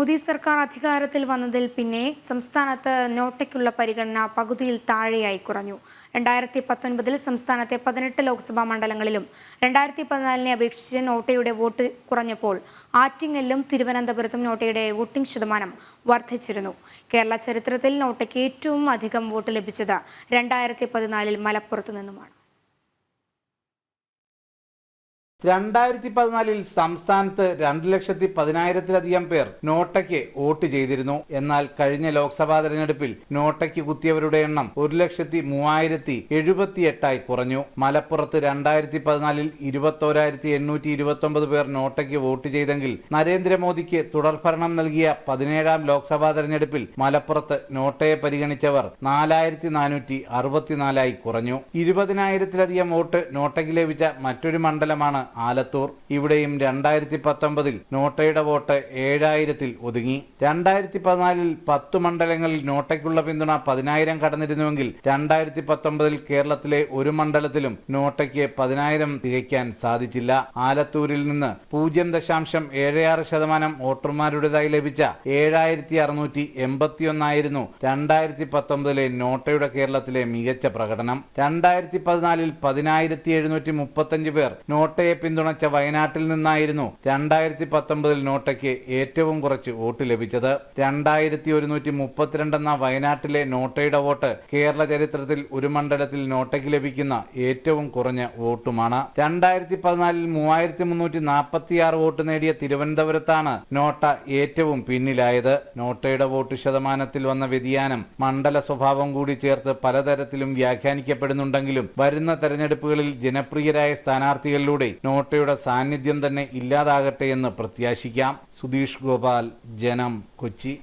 മോദി സർക്കാർ അധികാരത്തിൽ വന്നതിൽ പിന്നെ സംസ്ഥാനത്ത് നോട്ടയ്ക്കുള്ള പരിഗണന പകുതിയിൽ താഴെയായി കുറഞ്ഞു. രണ്ടായിരത്തി പത്തൊൻപതിൽ സംസ്ഥാനത്തെ പതിനെട്ട് ലോക്സഭാ മണ്ഡലങ്ങളിലും രണ്ടായിരത്തി പതിനാലിനെ അപേക്ഷിച്ച് നോട്ടയുടെ വോട്ട് കുറഞ്ഞപ്പോൾ ആറ്റിങ്ങലിലും തിരുവനന്തപുരത്തും നോട്ടയുടെ വോട്ടിംഗ് ശതമാനം വർദ്ധിച്ചിരുന്നു. കേരള ചരിത്രത്തിൽ നോട്ടയ്ക്ക് ഏറ്റവും അധികം വോട്ട് ലഭിച്ചത് രണ്ടായിരത്തി പതിനാലിൽ മലപ്പുറത്തു നിന്നുമാണ്. രണ്ടായിരത്തി പതിനാലിൽ സംസ്ഥാനത്ത് രണ്ട് ലക്ഷത്തി പതിനായിരത്തിലധികം പേർ നോട്ടയ്ക്ക് വോട്ട് ചെയ്തിരുന്നു. എന്നാൽ കഴിഞ്ഞ ലോക്സഭാ തെരഞ്ഞെടുപ്പിൽ നോട്ടയ്ക്ക് കുത്തിയവരുടെ എണ്ണം ഒരു ലക്ഷത്തി മൂവായിരത്തി എഴുപത്തി എട്ടായി കുറഞ്ഞു. മലപ്പുറത്ത് രണ്ടായിരത്തി പതിനാലിൽ ഇരുപത്തോരായിരത്തി എണ്ണൂറ്റി ഇരുപത്തി ഒമ്പത് പേർ നോട്ടയ്ക്ക് വോട്ട് ചെയ്തെങ്കിൽ നരേന്ദ്രമോദിക്ക് തുടർഭരണം നൽകിയ പതിനേഴാം ലോക്സഭാ തെരഞ്ഞെടുപ്പിൽ മലപ്പുറത്ത് നോട്ടയെ പരിഗണിച്ചവർ നാലായിരത്തി നാനൂറ്റി അറുപത്തിനാലായി കുറഞ്ഞു. ഇരുപതിനായിരത്തിലധികം വോട്ട് നോട്ടയ്ക്ക് ലഭിച്ച മറ്റൊരു മണ്ഡലമാണ് ആലത്തൂർ. ഇവിടെയും രണ്ടായിരത്തി പത്തൊമ്പതിൽ നോട്ടയുടെ വോട്ട് ഏഴായിരത്തിൽ ഒതുങ്ങി. രണ്ടായിരത്തി പതിനാലിൽ പത്തു മണ്ഡലങ്ങളിൽ നോട്ടയ്ക്കുള്ള പിന്തുണ പതിനായിരം കടന്നിരുന്നുവെങ്കിൽ രണ്ടായിരത്തി പത്തൊമ്പതിൽ കേരളത്തിലെ ഒരു മണ്ഡലത്തിലും നോട്ടയ്ക്ക് പതിനായിരം തികയ്ക്കാൻ സാധിച്ചില്ല. ആലത്തൂരിൽ നിന്ന് പൂജ്യം ദശാംശം ഏഴ് ആറ് ശതമാനം വോട്ടർമാരുടേതായി ലഭിച്ച ഏഴായിരത്തി അറുന്നൂറ്റി എൺപത്തിയൊന്നായിരുന്നു രണ്ടായിരത്തി പത്തൊമ്പതിലെ നോട്ടയുടെ കേരളത്തിലെ മികച്ച പ്രകടനം. രണ്ടായിരത്തി പതിനാലിൽ പതിനായിരത്തി എഴുന്നൂറ്റി മുപ്പത്തഞ്ച് പേർ നോട്ടയെ പിന്തുണച്ച വയനാട്ടിൽ നിന്നായിരുന്നു രണ്ടായിരത്തി പത്തൊമ്പതിൽ നോട്ടയ്ക്ക് ഏറ്റവും കുറച്ച് വോട്ട് ലഭിച്ചത്. രണ്ടായിരത്തി ഒരുന്നൂറ്റി മുപ്പത്തിരണ്ടെന്ന വയനാട്ടിലെ നോട്ടയുടെ വോട്ട് കേരള ചരിത്രത്തിൽ ഒരു മണ്ഡലത്തിൽ നോട്ടയ്ക്ക് ലഭിക്കുന്ന ഏറ്റവും കുറഞ്ഞ വോട്ടുമാണ്. രണ്ടായിരത്തി പതിനാലിൽ മൂവായിരത്തി മുന്നൂറ്റി നാൽപ്പത്തിയാറ് വോട്ട് നേടിയ തിരുവനന്തപുരത്താണ് നോട്ട ഏറ്റവും പിന്നിലായത്. നോട്ടയുടെ വോട്ട് ശതമാനത്തിൽ വന്ന വ്യതിയാനം മണ്ഡല സ്വഭാവം കൂടി ചേർത്ത് പലതരത്തിലും വ്യാഖ്യാനിക്കപ്പെടുന്നുണ്ടെങ്കിലും വരുന്ന തെരഞ്ഞെടുപ്പുകളിൽ ജനപ്രിയരായ സ്ഥാനാർത്ഥികളിലൂടെ നോട്ടയുടെ സാന്നിധ്യം തന്നെ ഇല്ലാതാകട്ടെ എന്ന് പ്രത്യാശിക്കാം. സുധീഷ് ഗോപാൽ ജനം കൊച്ചി.